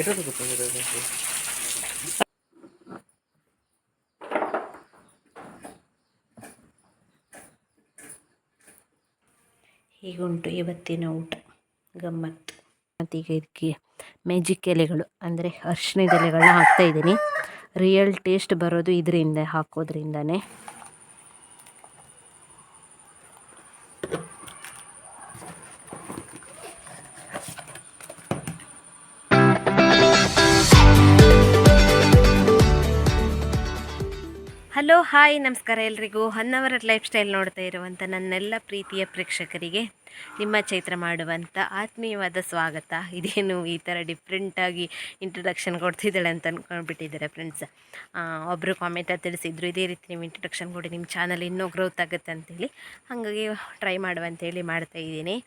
ಎಷ್ಟೊತ್ತು ಗೊತ್ತಾಗಿದೆ ಹೀಗುಂಟು ಇವತ್ತಿನ ಊಟ. ಗಮ್ಮತ್ತು ಮತ್ತೀಗ ಇದಕ್ಕೆ ಮ್ಯಾಜಿಕ್ ಎಲೆಗಳು, ಅಂದರೆ ಅರಿಶಿಣದ ಎಲೆಗಳನ್ನ ಹಾಕ್ತಾ ಇದ್ದೀನಿ. ರಿಯಲ್ ಟೇಸ್ಟ್ ಬರೋದು ಇದರಿಂದ, ಹಾಕೋದ್ರಿಂದನೇ. ಹಲೋ, ಹಾಯ್, ನಮಸ್ಕಾರ ಎಲ್ರಿಗೂ. ಹನ್ನವರ ಲೈಫ್ ಸ್ಟೈಲ್ ನೋಡ್ತಾ ಇರುವಂಥ ನನ್ನೆಲ್ಲ ಪ್ರೀತಿಯ ಪ್ರೇಕ್ಷಕರಿಗೆ ನಿಮ್ಮ ಚೈತ್ರ ಮಾಡುವಂಥ ಆತ್ಮೀಯವಾದ ಸ್ವಾಗತ. ಇದೇನು ಈ ಥರ ಡಿಫ್ರೆಂಟಾಗಿ ಇಂಟ್ರಡಕ್ಷನ್ ಕೊಡ್ತಿದ್ದಾಳೆ ಅಂತ ಅಂದ್ಕೊಂಡ್ಬಿಟ್ಟಿದ್ದಾರೆ ಫ್ರೆಂಡ್ಸ್ ಒಬ್ಬರು ಕಾಮೆಂಟಲ್ಲಿ ತಿಳಿಸಿದ್ರು, ಇದೇ ರೀತಿ ನೀವು ಇಂಟ್ರಡಕ್ಷನ್ ಕೊಡಿ ನಿಮ್ಮ ಚಾನಲ್ ಇನ್ನೂ ಗ್ರೋತ್ ಆಗುತ್ತೆ ಅಂತೇಳಿ. ಹಾಗಾಗಿ ಟ್ರೈ ಮಾಡುವಂಥೇಳಿ ಮಾಡ್ತಾ ಇದ್ದೀನಿ.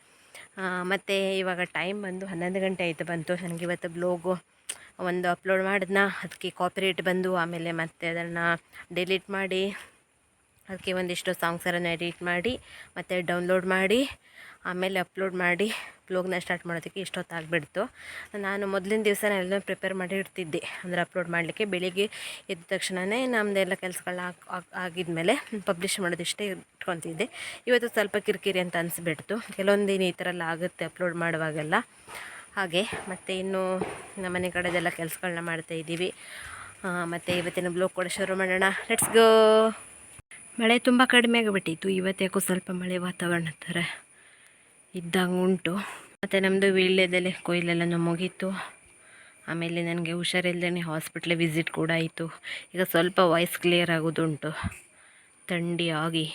ಮತ್ತು ಇವಾಗ ಟೈಮ್ ಬಂದು ಹನ್ನೊಂದು ಗಂಟೆ ಆಯಿತು ಬಂತು. ನನಗೆ ಇವತ್ತು ಬ್ಲೋಗು ಒಂದು ಅಪ್ಲೋಡ್ ಮಾಡಿದ್ನ? ಅದಕ್ಕೆ ಕಾಪಿರೇಟ್ ಬಂದು ಆಮೇಲೆ ಮತ್ತೆ ಅದನ್ನು ಡಿಲೀಟ್ ಮಾಡಿ ಅದಕ್ಕೆ ಒಂದಿಷ್ಟು ಸಾಂಗ್ಸರನ್ನು ಎಡಿಟ್ ಮಾಡಿ, ಮತ್ತು ಡೌನ್ಲೋಡ್ ಮಾಡಿ, ಆಮೇಲೆ ಅಪ್ಲೋಡ್ ಮಾಡಿ ಬ್ಲೋಗ್ನ ಸ್ಟಾರ್ಟ್ ಮಾಡೋದಕ್ಕೆ ಇಷ್ಟೊತ್ತಾಗ್ಬಿಡ್ತು. ನಾನು ಮೊದಲಿನ ದಿವಸ ಎಲ್ಲ ಪ್ರಿಪೇರ್ ಮಾಡಿ ಇಡ್ತಿದ್ದೆ ಅಂದರೆ ಅಪ್ಲೋಡ್ ಮಾಡಲಿಕ್ಕೆ ಬೆಳಿಗ್ಗೆ ಎದ್ದ ತಕ್ಷಣವೇ ನಮ್ಮದೆಲ್ಲ ಕೆಲಸಗಳನ್ನ ಆಗಿದ್ಮೇಲೆ ಪಬ್ಲಿಷ್ ಮಾಡೋದಿಷ್ಟೇ ಇಟ್ಕೊತಿದ್ದೆ. ಇವತ್ತು ಸ್ವಲ್ಪ ಕಿರಿಕಿರಿ ಅಂತ ಅನಿಸ್ಬಿಡ್ತು. ಕೆಲವೊಂದಿನ ಈ ಥರ ಎಲ್ಲ ಆಗುತ್ತೆ ಅಪ್ಲೋಡ್ ಮಾಡುವಾಗೆಲ್ಲ. ಹಾಗೆ ಮತ್ತು ಇನ್ನು ನಮ್ಮ ಮನೆ ಕಡೆದೆಲ್ಲ ಕೆಲಸಗಳನ್ನ ಮಾಡ್ತಾ ಇದ್ದೀವಿ. ಮತ್ತು ಇವತ್ತಿನ ಬ್ಲೋಗ್ ಕೂಡ ಶುರು ಮಾಡೋಣ. ಲೆಟ್ಸ್ ಗೋ ಮಳೆ ತುಂಬ ಕಡಿಮೆ ಆಗಿಬಿಟ್ಟಿತ್ತು. ಇವತ್ತು ಯಾಕೋ ಸ್ವಲ್ಪ ಮಳೆ ವಾತಾವರಣ ಥರ ಇದ್ದಂಗೆ ಉಂಟು. ಮತ್ತು ನಮ್ಮದು ವೀಳ್ಯದೆಲೆ ಕೊಯ್ಲೆಲ್ಲ ಮುಗೀತು ಆಮೇಲೆ ನನಗೆ ಹುಷಾರಿಲ್ಲದೇ ಹಾಸ್ಪಿಟ್ಲಿಗೆ ವಿಸಿಟ್ ಕೂಡ ಆಯಿತು. ಈಗ ಸ್ವಲ್ಪ ವಾಯ್ಸ್ ಕ್ಲಿಯರ್ ಆಗೋದುಂಟು. ಥಂಡಿ ಆಗಿ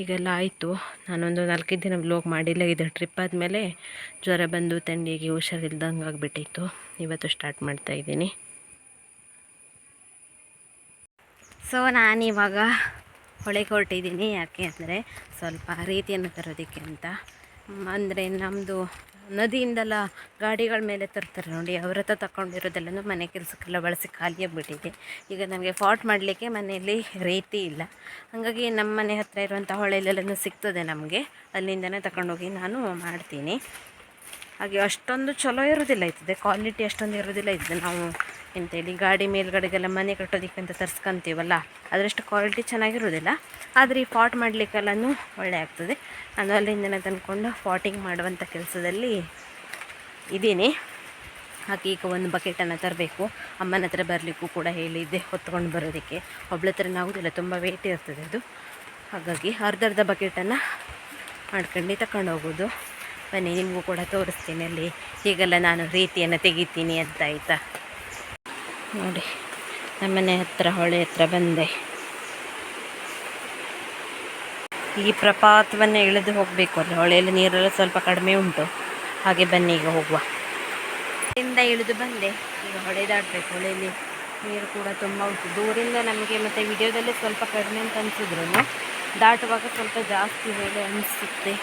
ಹೀಗೆಲ್ಲ ಆಯಿತು. ನಾನೊಂದು ನಾಲ್ಕೈದು ದಿನ ಬ್ಲೋಗ್ ಮಾಡಿಲ್ಲ. ಇದು ಟ್ರಿಪ್ ಆದಮೇಲೆ ಜ್ವರ ಬಂದು ಥಂಡಿಗೆ ಹುಷಾರಿಲ್ದಂಗೆ ಆಗಿಬಿಟ್ಟಿತ್ತು. ಇವತ್ತು ಸ್ಟಾರ್ಟ್ ಮಾಡ್ತಾ ಇದ್ದೀನಿ. ಸೊ ನಾನಿವಾಗ ಹೊಳೆಗೆ ಹೊರಟಿದ್ದೀನಿ ಯಾಕೆ ಅಂದರೆ ಸ್ವಲ್ಪ ರೀತಿಯನ್ನು ತರೋದಕ್ಕೆ ಅಂತ. ಅಂದರೆ ನಮ್ಮದು ನದಿಯಿಂದೆಲ್ಲ ಗಾಡಿಗಳ ಮೇಲೆ ತರ್ತಾರೆ ನೋಡಿ, ಅವ್ರ ಹತ್ರ ತಗೊಂಡಿರೋದೆಲ್ಲನೂ ಮನೆ ಕೆಲಸಕ್ಕೆಲ್ಲ ಬಳಸಿ ಖಾಲಿಯಾಗಿಬಿಟ್ಟಿದೆ ಈಗ ನನಗೆ ಫಾಟ್ ಮಾಡಲಿಕ್ಕೆ ಮನೆಯಲ್ಲಿ ರೀತಿ ಇಲ್ಲ. ಹಾಗಾಗಿ ನಮ್ಮ ಮನೆ ಹತ್ತಿರ ಇರುವಂಥ ಹೊಳೆಯಲ್ಲೆಲ್ಲನೂ ಸಿಗ್ತದೆ ನಮಗೆ. ಅಲ್ಲಿಂದನೇ ತಗೊಂಡೋಗಿ ನಾನು ಮಾಡ್ತೀನಿ. ಹಾಗೆ ಅಷ್ಟೊಂದು ಚಲೋ ಇರೋದಿಲ್ಲ ಇದ್ದದೆ ಕ್ವಾಲಿಟಿ ಅಷ್ಟೊಂದು ಇರೋದಿಲ್ಲ ಇದ್ದದೆ ನಾವು ಎಂತೇಳಿ ಗಾಡಿ ಮೇಲ್ಗಡೆಗೆಲ್ಲ ಮನೆ ಕಟ್ಟೋದಕ್ಕಿಂತ ತರ್ಸ್ಕೊಂತೀವಲ್ಲ, ಅದರಷ್ಟು ಕ್ವಾಲಿಟಿ ಚೆನ್ನಾಗಿರೋದಿಲ್ಲ. ಆದರೆ ಈ ಫಾಟ್ ಮಾಡಲಿಕ್ಕೆಲ್ಲನೂ ಒಳ್ಳೆ ಆಗ್ತದೆ. ನಾನು ಅಲ್ಲಿಂದನೇ ತಂದ್ಕೊಂಡು ಫಾಟಿಂಗ್ ಮಾಡುವಂಥ ಕೆಲಸದಲ್ಲಿ ಇದ್ದೀನಿ. ಹಾಗೆ ಈಗ ಒಂದು ಬಕೆಟನ್ನು ತರಬೇಕು. ಅಮ್ಮನ ಹತ್ರ ಬರಲಿಕ್ಕೂ ಕೂಡ ಹೇಳಿದ್ದೆ ಹೊತ್ಕೊಂಡು ಬರೋದಕ್ಕೆ. ಒಬ್ಳ ಹತ್ರ ಆಗೋದಿಲ್ಲ, ತುಂಬ ವೇಟ್ ಇರ್ತದೆ ಅದು. ಹಾಗಾಗಿ ಅರ್ಧ ಅರ್ಧ ಬಕೆಟನ್ನು ಮಾಡ್ಕೊಂಡು ತಕೊಂಡು ಹೋಗೋದು ಬನ್ನಿ ನಿಮಗೂ ಕೂಡ ತೋರಿಸ್ತೀನಿ ಅಲ್ಲಿ. ಹೀಗೆಲ್ಲ ನಾನು ರೀತಿಯನ್ನು ತೆಗಿತೀನಿ ಅಂತ ಆಯಿತಾ? ನೋಡಿ ನಮ್ಮನೆ ಹತ್ರ, ಹೊಳೆ ಹತ್ರ ಬಂದೆ. ಈ ಪ್ರಪಾತವನ್ನು ಇಳಿದು ಹೋಗಬೇಕು ಅಲ್ಲಿ. ಹೊಳೆಯಲ್ಲಿ ನೀರೆಲ್ಲ ಸ್ವಲ್ಪ ಕಡಿಮೆ ಉಂಟು. ಹಾಗೆ ಬನ್ನಿ ಈಗ ಹೋಗುವ. ಇಲ್ಲಿಂದ ಇಳಿದು ಬಂದೆ. ಈಗ ಹೊಳೆ ದಾಟಬೇಕು. ಹೊಳೆಯಲ್ಲಿ ನೀರು ಕೂಡ ತುಂಬ ಉಂಟು. ದೂರಿಂದ ನಮಗೆ ಮತ್ತು ವಿಡಿಯೋದಲ್ಲೇ ಸ್ವಲ್ಪ ಕಡಿಮೆ ಅಂತ ಅನಿಸಿದ್ರು ದಾಟುವಾಗ ಸ್ವಲ್ಪ ಜಾಸ್ತಿ ಹೊಳೆ ಅನಿಸುತ್ತೆ.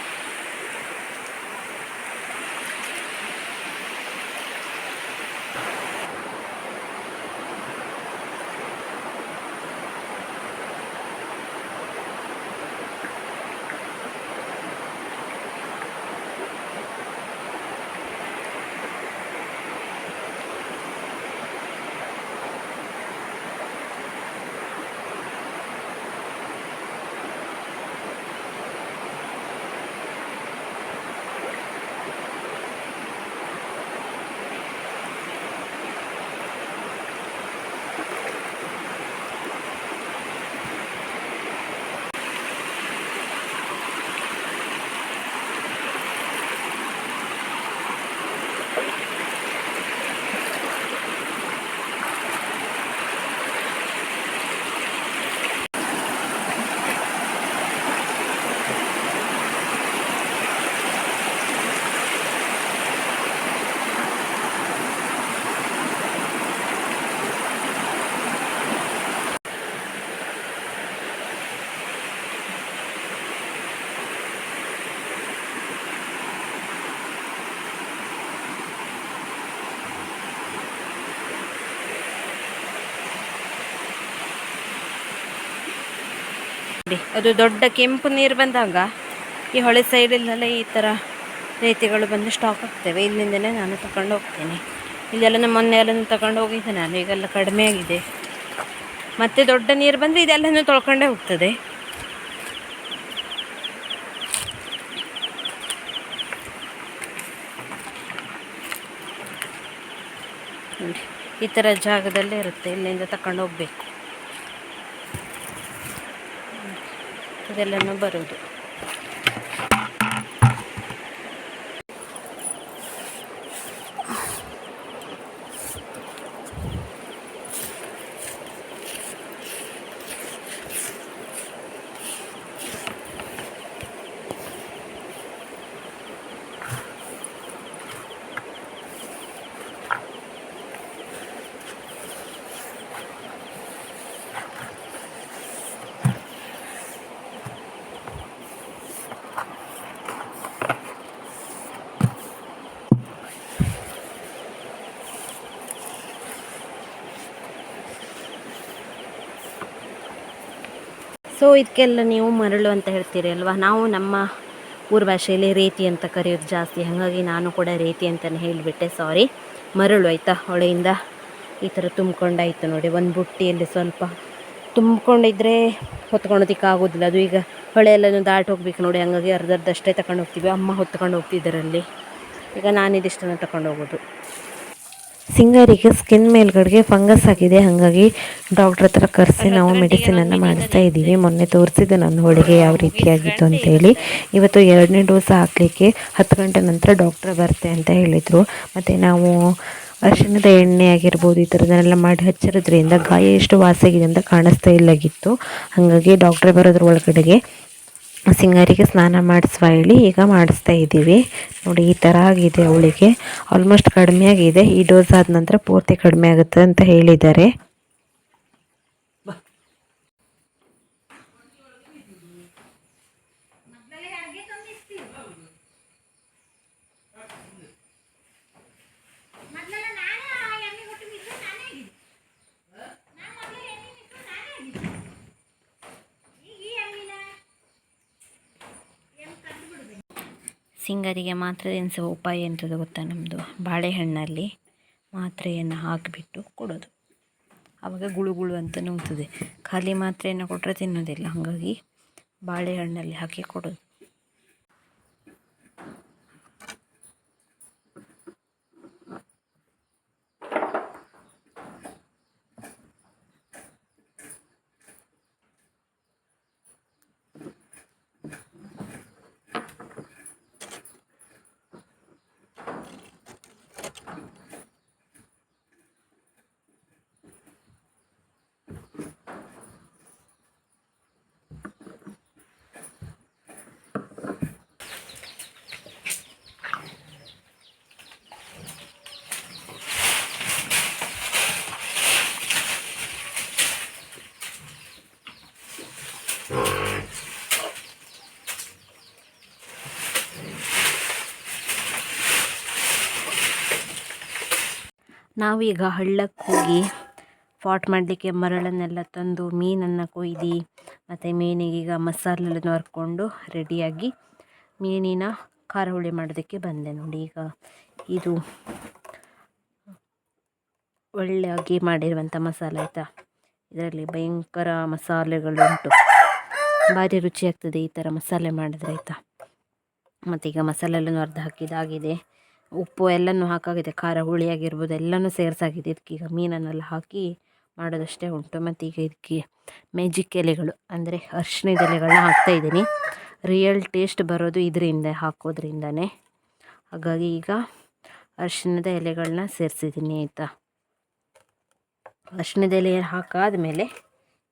ಅದು ದೊಡ್ಡ ಕೆಂಪು ನೀರು ಬಂದಾಗ ಈ ಹೊಳೆ ಸೈಡಲ್ಲೆಲ್ಲ ಈ ಥರ ರೀತಿಗಳು ಬಂದು ಸ್ಟಾಕ್ ಆಗ್ತವೆ. ಇಲ್ಲಿಂದನೇ ನಾನು ತಗೊಂಡು ಹೋಗ್ತೇನೆ. ಇದೆಲ್ಲ ಮೊನ್ನೆ ಎಲ್ಲ ತಗೊಂಡು ಹೋಗಿದ್ದೆ ನಾನು ಈಗೆಲ್ಲ ಕಡಿಮೆ ಆಗಿದೆ. ಮತ್ತೆ ದೊಡ್ಡ ನೀರು ಬಂದರೆ ಇದೆಲ್ಲನೂ ತೊಳ್ಕೊಂಡೇ ಹೋಗ್ತದೆ. ಈ ಥರ ಜಾಗದಲ್ಲೇ ಇರುತ್ತೆ, ಇಲ್ಲಿಂದ ತಗೊಂಡು ಹೋಗ್ಬೇಕು. ಇದೆಲ್ಲನೂ ಬರೋದು ಸೊ ಇದಕ್ಕೆಲ್ಲ ನೀವು ಮರಳು ಅಂತ ಹೇಳ್ತೀರಿ ಅಲ್ವಾ? ನಾವು ನಮ್ಮ ಊರ ಭಾಷೆಯಲ್ಲಿ ರೇತಿ ಅಂತ ಕರೆಯೋದು ಜಾಸ್ತಿ. ಹಾಗಾಗಿ ನಾನು ಕೂಡ ರೇತಿ ಅಂತಲೇ ಹೇಳಿಬಿಟ್ಟೆ. ಸಾರಿ ಮರಳು ಆಯಿತಾ? ಹೊಳೆಯಿಂದ ಈ ಥರ ತುಂಬ್ಕೊಂಡಾಯ್ತು ನೋಡಿ. ಒಂದು ಬುಟ್ಟಿಯಲ್ಲಿ ಸ್ವಲ್ಪ ತುಂಬ್ಕೊಂಡಿದ್ರೆ ಹೊತ್ಕೊಳೋದಿಕ್ಕೆ ಆಗೋದಿಲ್ಲ ಅದು ಈಗ ಹೊಳೆ ಎಲ್ಲನೂ ದಾಟಿ ಹೋಗ್ಬೇಕು ನೋಡಿ. ಹಾಗಾಗಿ ಅರ್ಧ ಅರ್ಧ ಅಷ್ಟೇ ತಗೊಂಡು ಹೋಗ್ತೀವಿ ಅಮ್ಮ ಹೊತ್ಕೊಂಡು ಹೋಗ್ತಿದ್ದರಲ್ಲಿ. ಈಗ ನಾನಿದಿಷ್ಟನ್ನು ತಗೊಂಡು ಹೋಗೋದು ಸಿಂಗಾರಿಗೆ ಸ್ಕಿನ್ ಮೇಲ್ಗಡೆಗೆ ಫಂಗಸ್ ಆಗಿದೆ. ಹಾಗಾಗಿ ಡಾಕ್ಟ್ರ್ ಹತ್ರ ಕರೆಸಿ ನಾವು ಮೆಡಿಸಿನನ್ನು ಮಾಡಿಸ್ತಾ ಇದ್ದೀವಿ. ಮೊನ್ನೆ ತೋರಿಸಿದ್ದೆ ನನ್ನ ಹೋಳಿಗೆ ಯಾವ ರೀತಿಯಾಗಿತ್ತು ಅಂತೇಳಿ. ಇವತ್ತು ಎರಡನೇ ಡೋಸ್ ಹಾಕಲಿಕ್ಕೆ ಹತ್ತು ಗಂಟೆ ನಂತರ ಡಾಕ್ಟ್ರ್ ಬರ್ತೆ ಅಂತ ಹೇಳಿದರು. ಮತ್ತು ನಾವು ಅರಿಶಿಣದ ಎಣ್ಣೆ ಆಗಿರ್ಬೋದು ಈ ಥರದನ್ನೆಲ್ಲ ಮಾಡಿ ಹಚ್ಚಿರೋದ್ರಿಂದ ಗಾಯ ಎಷ್ಟು ವಾಸಿಯಾಗಿದೆ ಅಂತ ಕಾಣಿಸ್ತಾ ಇಲ್ಲಾಗಿತ್ತು. ಹಾಗಾಗಿ ಡಾಕ್ಟ್ರ್ ಬರೋದ್ರ ಒಳಗಡೆಗೆ ಸಿಂಗಾರಿಗೆ ಸ್ನಾನ ಮಾಡಿಸುವ ಹೇಳಿ ಈಗ ಮಾಡಿಸ್ತಾ ಇದ್ದೀವಿ. ನೋಡಿ, ಈ ಥರ ಆಗಿದೆ ಅವಳಿಗೆ. ಆಲ್ಮೋಸ್ಟ್ ಕಡಿಮೆ ಆಗಿದೆ. ಈ ಡೋಸ್ ಆದ ನಂತರ ಪೂರ್ತಿ ಕಡಿಮೆ ಆಗುತ್ತೆ ಅಂತ ಹೇಳಿದ್ದಾರೆ. ಸಿಂಗರಿಗೆ ಮಾತ್ರೆ ತಿನ್ನಿಸುವ ಉಪಾಯ ಎಂಥದ್ದು ಗೊತ್ತಾ ನಮ್ಮದು ಬಾಳೆಹಣ್ಣಲ್ಲಿ ಮಾತ್ರೆಯನ್ನು ಹಾಕಿಬಿಟ್ಟು ಕೊಡೋದು. ಆವಾಗ ಗುಳು ಗುಳು ಅಂತ ನುಂಗ್ತದೆ. ಖಾಲಿ ಮಾತ್ರೆಯನ್ನು ಕೊಟ್ಟರೆ ತಿನ್ನೋದಿಲ್ಲ. ಹಾಗಾಗಿ ಬಾಳೆಹಣ್ಣಲ್ಲಿ ಹಾಕಿ ಕೊಡೋದು. ನಾವೀಗ ಹಳ್ಳಕ್ಕೆ ಹೋಗಿ ಫಾಟ್ ಮಾಡಲಿಕ್ಕೆ ಮರಳನ್ನೆಲ್ಲ ತಂದು ಮೀನನ್ನು ಕೊಯ್ದು ಮತ್ತು ಮೀನಿಗೀಗ ಮಸಾಲೆಲ್ಲ ಹರ್ಕೊಂಡು ರೆಡಿಯಾಗಿ ಮೀನಿನ ಖಾರ ಹುಳಿ ಮಾಡೋದಕ್ಕೆ ಬಂದೆ ನೋಡಿ ಈಗ ಇದು ಒಳ್ಳೆಯಾಗಿ ಮಾಡಿರುವಂಥ ಮಸಾಲೆ ಆಯಿತಾ? ಇದರಲ್ಲಿ ಭಯಂಕರ ಮಸಾಲೆಗಳುಂಟು. ಭಾರಿ ರುಚಿಯಾಗ್ತದೆ ಈ ಥರ ಮಸಾಲೆ ಮಾಡಿದ್ರೆ ಆಯಿತಾ? ಈಗ ಎಲ್ಲನೂ ಅರ್ಧ ಹಾಕಿದಾಗಿದೆ. ಉಪ್ಪು ಎಲ್ಲನೂ ಹಾಕಾಗಿದೆ, ಖಾರ ಹುಳಿ ಆಗಿರ್ಬೋದು ಎಲ್ಲನೂ ಸೇರಿಸಾಗಿದೆ. ಇದಕ್ಕೀಗ ಮೀನನ್ನೆಲ್ಲ ಹಾಕಿ ಮಾಡೋದಷ್ಟೇ ಉಂಟು. ಮತ್ತು ಈಗ ಇದಕ್ಕೆ ಮ್ಯಾಜಿಕ್ ಎಲೆಗಳು, ಅಂದರೆ ಅರಿಶಿಣದ ಎಲೆಗಳನ್ನ ಹಾಕ್ತಾಯಿದ್ದೀನಿ ರಿಯಲ್ ಟೇಸ್ಟ್ ಬರೋದು ಇದರಿಂದ, ಹಾಕೋದ್ರಿಂದನೇ. ಹಾಗಾಗಿ ಈಗ ಅರಿಶಿಣದ ಎಲೆಗಳನ್ನ ಸೇರಿಸಿದ್ದೀನಿ, ಆಯಿತಾ? ಅರಿಶಿಣದ ಎಲೆ ಹಾಕಾದಮೇಲೆ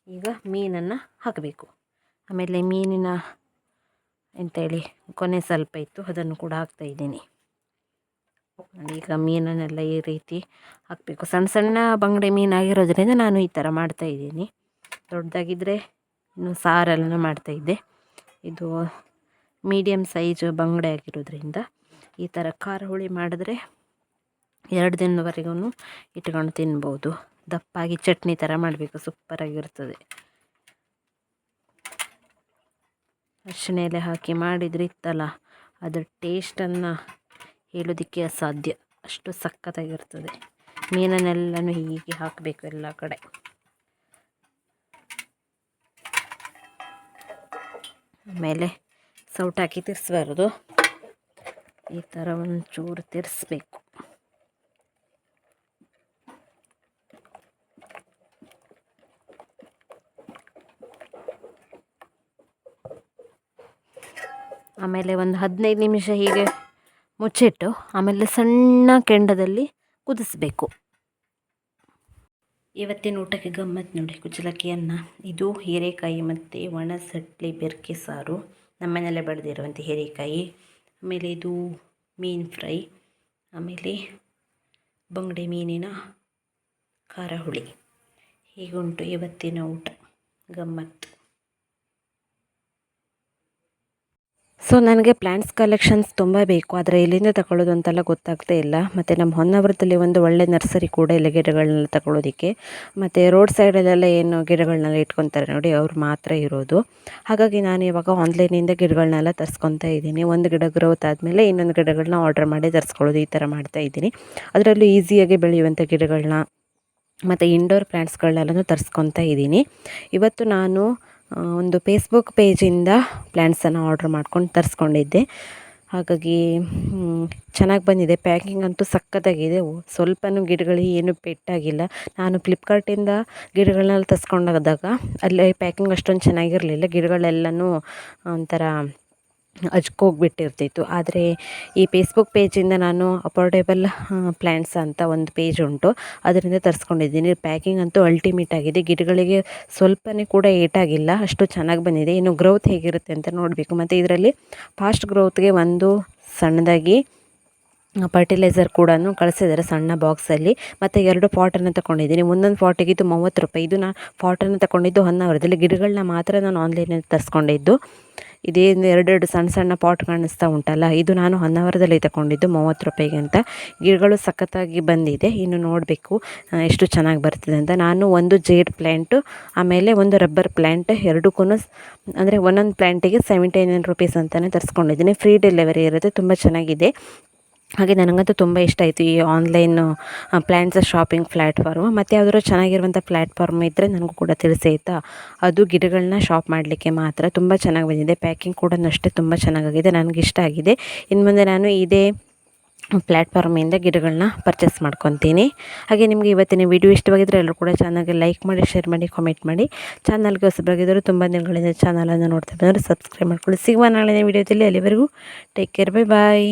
ಈಗ ಮೀನನ್ನು ಹಾಕಬೇಕು. ಆಮೇಲೆ ಮೀನಿನ ಎಂಥೇಳಿ ಕೊನೆ ಸ್ವಲ್ಪ ಇತ್ತು, ಅದನ್ನು ಕೂಡ ಹಾಕ್ತಾಯಿದ್ದೀನಿ ಈಗ ಮೀನನ್ನೆಲ್ಲ ಈ ರೀತಿ ಹಾಕಬೇಕು. ಸಣ್ಣ ಸಣ್ಣ ಬಂಗಡೆ ಮೀನಾಗಿರೋದ್ರಿಂದ ನಾನು ಈ ಥರ ಮಾಡ್ತಾಯಿದ್ದೀನಿ ದೊಡ್ಡದಾಗಿದ್ದರೆ ಇನ್ನು ಸಾರೆಲ್ಲ ಮಾಡ್ತಾಯಿದ್ದೆ ಇದು ಮೀಡಿಯಮ್ ಸೈಜ್ ಬಂಗಡೆ ಆಗಿರೋದ್ರಿಂದ ಈ ಥರ ಖಾರ ಹುಳಿ ಮಾಡಿದ್ರೆ ಎರಡು ದಿನದವರೆಗೂ ಇಟ್ಕೊಂಡು ತಿನ್ಬೋದು. ದಪ್ಪಾಗಿ ಚಟ್ನಿ ಥರ ಮಾಡಬೇಕು. ಸೂಪರಾಗಿರ್ತದೆ ಅರಿಶಿಣ ಎಲೆ ಹಾಕಿ ಮಾಡಿದರೆ ಇತ್ತಲ್ಲ, ಅದರ ಟೇಸ್ಟನ್ನು ಹೇಳೋದಕ್ಕೆ ಅಸಾಧ್ಯ. ಅಷ್ಟು ಸಖತ್ತಾಗಿರ್ತದೆ. ಮೀನನ್ನೆಲ್ಲನೂ ಹೀಗೆ ಹಾಕಬೇಕು ಎಲ್ಲ ಕಡೆ. ಆಮೇಲೆ ಸೌಟ್ ಹಾಕಿ ತಿರ್ಸ್ಬಾರ್ದು. ಈ ಥರ ಒಂಚೂರು ತಿರ್ಸ್ಬೇಕು. ಆಮೇಲೆ ಒಂದು ಹದಿನೈದು ನಿಮಿಷ ಹೀಗೆ ಮುಚ್ಚಿಟ್ಟು ಆಮೇಲೆ ಸಣ್ಣ ಕೆಂಡದಲ್ಲಿ ಕುದಿಸ್ಬೇಕು. ಇವತ್ತಿನ ಊಟಕ್ಕೆ ಗಮ್ಮತ್ತು ನೋಡಿ ಕುಚ್ಚಲಕ್ಕಿ ಅನ್ನ ಇದು ಹೀರೆಕಾಯಿ ಮತ್ತು ಒಣ ಸಟ್ಲಿ ಬೆರ್ಕೆ ಸಾರು. ನಮ್ಮನೆಯಲ್ಲೇ ಬೆಳೆದಿರುವಂಥ ಹೀರೆಕಾಯಿ. ಆಮೇಲೆ ಇದು ಮೀನು ಫ್ರೈ. ಆಮೇಲೆ ಬಂಗಡೆ ಮೀನಿನ ಖಾರ ಹುಳಿ. ಹೀಗುಂಟು ಇವತ್ತಿನ ಊಟ. ಗಮ್ಮತ್ತು ಸೊ ನನಗೆ ಪ್ಲ್ಯಾಂಟ್ಸ್ ಕಲೆಕ್ಷನ್ಸ್ ತುಂಬ ಬೇಕು. ಆದರೆ ಎಲ್ಲಿಂದ ತಗೊಳ್ಳೋದು ಅಂತೆಲ್ಲ ಗೊತ್ತಾಗ್ತಾ ಇಲ್ಲ. ಮತ್ತು ನಮ್ಮ ಹೊನ್ನಾವರದಲ್ಲಿ ಒಂದು ಒಳ್ಳೆ ನರ್ಸರಿ ಕೂಡ ಇಲ್ಲ ಗಿಡಗಳನ್ನೆಲ್ಲ ತಗೊಳ್ಳೋದಕ್ಕೆ ಮತ್ತು ರೋಡ್ ಸೈಡಲ್ಲೆಲ್ಲ ಏನು ಗಿಡಗಳನ್ನೆಲ್ಲ ಇಟ್ಕೊತಾರೆ ನೋಡಿ, ಅವ್ರು ಮಾತ್ರ ಇರೋದು. ಹಾಗಾಗಿ ನಾನು ಇವಾಗ ಆನ್ಲೈನಿಂದ ಗಿಡಗಳನ್ನೆಲ್ಲ ತರಿಸ್ಕೊತಾ ಇದ್ದೀನಿ. ಒಂದು ಗಿಡ ಗ್ರೋತ್ ಆದಮೇಲೆ ಇನ್ನೊಂದು ಗಿಡಗಳನ್ನ ಆರ್ಡ್ರ್ ಮಾಡಿ ತರಿಸ್ಕೊಳ್ಳೋದು ಈ ಥರ ಮಾಡ್ತಾ ಇದ್ದೀನಿ. ಅದರಲ್ಲೂ ಈಸಿಯಾಗಿ ಬೆಳೆಯುವಂಥ ಗಿಡಗಳನ್ನ ಮತ್ತು ಇಂಡೋರ್ ಪ್ಲ್ಯಾಂಟ್ಸ್ಗಳನ್ನೆಲ್ಲನೂ ತರಿಸ್ಕೊತಾ ಇದ್ದೀನಿ. ಇವತ್ತು ನಾನು ಒಂದು ಫೇಸ್ಬುಕ್ ಪೇಜಿಂದ ಪ್ಲ್ಯಾಂಟ್ಸನ್ನು ಆರ್ಡ್ರ್ ಮಾಡ್ಕೊಂಡು ತರಿಸ್ಕೊಂಡಿದ್ದೆ. ಹಾಗಾಗಿ ಚೆನ್ನಾಗಿ ಬಂದಿದೆ. ಪ್ಯಾಕಿಂಗ್ ಅಂತೂ ಸಕ್ಕತ್ತಾಗಿದೆ. ಸ್ವಲ್ಪನೂ ಗಿಡಗಳಿಗೆ ಏನು ಪೆಟ್ಟಾಗಿಲ್ಲ. ನಾನು ಫ್ಲಿಪ್ಕಾರ್ಟಿಂದ ಗಿಡಗಳನ್ನೆಲ್ಲ ತರಿಸ್ಕೊಂಡಾಗ ಅಲ್ಲಿ ಪ್ಯಾಕಿಂಗ್ ಅಷ್ಟೊಂದು ಚೆನ್ನಾಗಿರಲಿಲ್ಲ. ಗಿಡಗಳೆಲ್ಲನೂ ಒಂಥರ ಹಚ್ಕೋಗ್ಬಿಟ್ಟಿರ್ತಿತ್ತು ಆದರೆ ಈ ಫೇಸ್ಬುಕ್ ಪೇಜಿಂದ ನಾನು ಅಫೋರ್ಡೆಬಲ್ ಪ್ಲ್ಯಾಂಟ್ಸ್ ಅಂತ ಒಂದು ಪೇಜ್ ಉಂಟು. ಅದರಿಂದ ತರಿಸ್ಕೊಂಡಿದ್ದೀನಿ. ಪ್ಯಾಕಿಂಗ್ ಅಂತೂ ಅಲ್ಟಿಮೇಟ್ ಆಗಿದೆ. ಗಿಡಗಳಿಗೆ ಸ್ವಲ್ಪನೇ ಕೂಡ ಏಟಾಗಿಲ್ಲ. ಅಷ್ಟು ಚೆನ್ನಾಗಿ ಬಂದಿದೆ. ಇನ್ನು ಗ್ರೋತ್ ಹೇಗಿರುತ್ತೆ ಅಂತ ನೋಡಬೇಕು. ಮತ್ತು ಇದರಲ್ಲಿ ಫಾಸ್ಟ್ ಗ್ರೋತ್ಗೆ ಒಂದು ಸಣ್ಣದಾಗಿ ಫರ್ಟಿಲೈಸರ್ ಕೂಡ ಕಳಿಸಿದ್ದಾರೆ ಸಣ್ಣ ಬಾಕ್ಸಲ್ಲಿ ಮತ್ತು ಎರಡು ಪಾಟನ್ನು ತಗೊಂಡಿದ್ದೀನಿ ಒಂದೊಂದು ಪಾಟಿಗೆ ಇದು ಮೂವತ್ತು ರೂಪಾಯಿ. ಇದು ನಾನು ಪಾಟನ್ನು ತಗೊಂಡಿದ್ದು ಹೊನ್ನಾವರದಲ್ಲಿ ಗಿಡಗಳನ್ನ ಮಾತ್ರ ನಾನು ಆನ್ಲೈನಲ್ಲಿ ತರಿಸ್ಕೊಂಡಿದ್ದು. ಇದೇನು ಎರಡೆರಡು ಸಣ್ಣ ಸಣ್ಣ ಪಾಟ್ ಕಾಣಿಸ್ತಾ ಉಂಟಲ್ಲ, ಇದು ನಾನು ಹೊನ್ನಾವರದಲ್ಲಿ ತಗೊಂಡಿದ್ದು ಮೂವತ್ತು ರೂಪಾಯಿಗೆ ಅಂತ. ಗಿಡಗಳು ಸಖತ್ತಾಗಿ ಬಂದಿದೆ. ಇನ್ನು ನೋಡಬೇಕು ಎಷ್ಟು ಚೆನ್ನಾಗಿ ಬರ್ತದೆ ಅಂತ. ನಾನು ಒಂದು ಜೇಡ್ ಪ್ಲ್ಯಾಂಟು ಆಮೇಲೆ ಒಂದು ರಬ್ಬರ್ ಪ್ಲ್ಯಾಂಟ್ ಎರಡಕ್ಕೂ ಅಂದರೆ ಒಂದೊಂದು ಪ್ಲ್ಯಾಂಟಿಗೆ ಸೆವೆಂಟಿ ನೈನ್ ರುಪೀಸ್ ಅಂತಲೇ ತರಿಸ್ಕೊಂಡಿದ್ದೀನಿ. ಫ್ರೀ ಡೆಲಿವರಿ ಇರುತ್ತೆ. ತುಂಬ ಚೆನ್ನಾಗಿದೆ. ಹಾಗೆ ನನಗಂತೂ ತುಂಬ ಇಷ್ಟ ಆಯಿತು ಈ ಆನ್ಲೈನ್ ಪ್ಲ್ಯಾನ್ಸ್ ಶಾಪಿಂಗ್ ಪ್ಲ್ಯಾಟ್ಫಾರ್ಮ್ ಮತ್ತು ಯಾವ್ದಾದ್ರು ಚೆನ್ನಾಗಿರುವಂಥ ಪ್ಲ್ಯಾಟ್ಫಾರ್ಮ್ ಇದ್ದರೆ ನನಗೂ ಕೂಡ ತಿಳಿಸಿ ಆಯಿತಾ? ಅದು ಗಿಡಗಳನ್ನ ಶಾಪ್ ಮಾಡಲಿಕ್ಕೆ ಮಾತ್ರ ತುಂಬ ಚೆನ್ನಾಗಿ ಬಂದಿದೆ. ಪ್ಯಾಕಿಂಗ್ ಕೂಡ ಅಷ್ಟೇ ತುಂಬ ಚೆನ್ನಾಗಾಗಿದೆ, ನನಗೆ ಇಷ್ಟ ಆಗಿದೆ. ಇನ್ನು ಮುಂದೆ ನಾನು ಇದೇ ಪ್ಲ್ಯಾಟ್ಫಾರ್ಮಿಂದ ಗಿಡಗಳನ್ನ ಪರ್ಚೇಸ್ ಮಾಡ್ಕೊತೀನಿ. ಹಾಗೆ ನಿಮಗೆ ಇವತ್ತಿನ ವಿಡಿಯೋ ಇಷ್ಟವಾಗಿದ್ದರೆ ಎಲ್ಲರೂ ಕೂಡ ಚಾನಲ್ಗೆ ಲೈಕ್ ಮಾಡಿ ಶೇರ್ ಮಾಡಿ ಕಾಮೆಂಟ್ ಮಾಡಿ. ಚಾನಲ್ಗೆ ಹೊಸಬರಾಗಿದ್ದರು ತುಂಬ ದಿನಗಳಿಂದ ಚಾನಲನ್ನು ನೋಡ್ತಾ ಬಂದರೆ ಸಬ್ಸ್ಕ್ರೈಬ್ ಮಾಡ್ಕೊಳ್ಳಿ. ಸಿಗುವ ನಾಳಿನ ವಿಡಿಯೋದಲ್ಲಿ ಅಲ್ಲಿವರೆಗೂ ಟೇಕ್ ಕೇರ್ ಬೈ ಬಾಯ್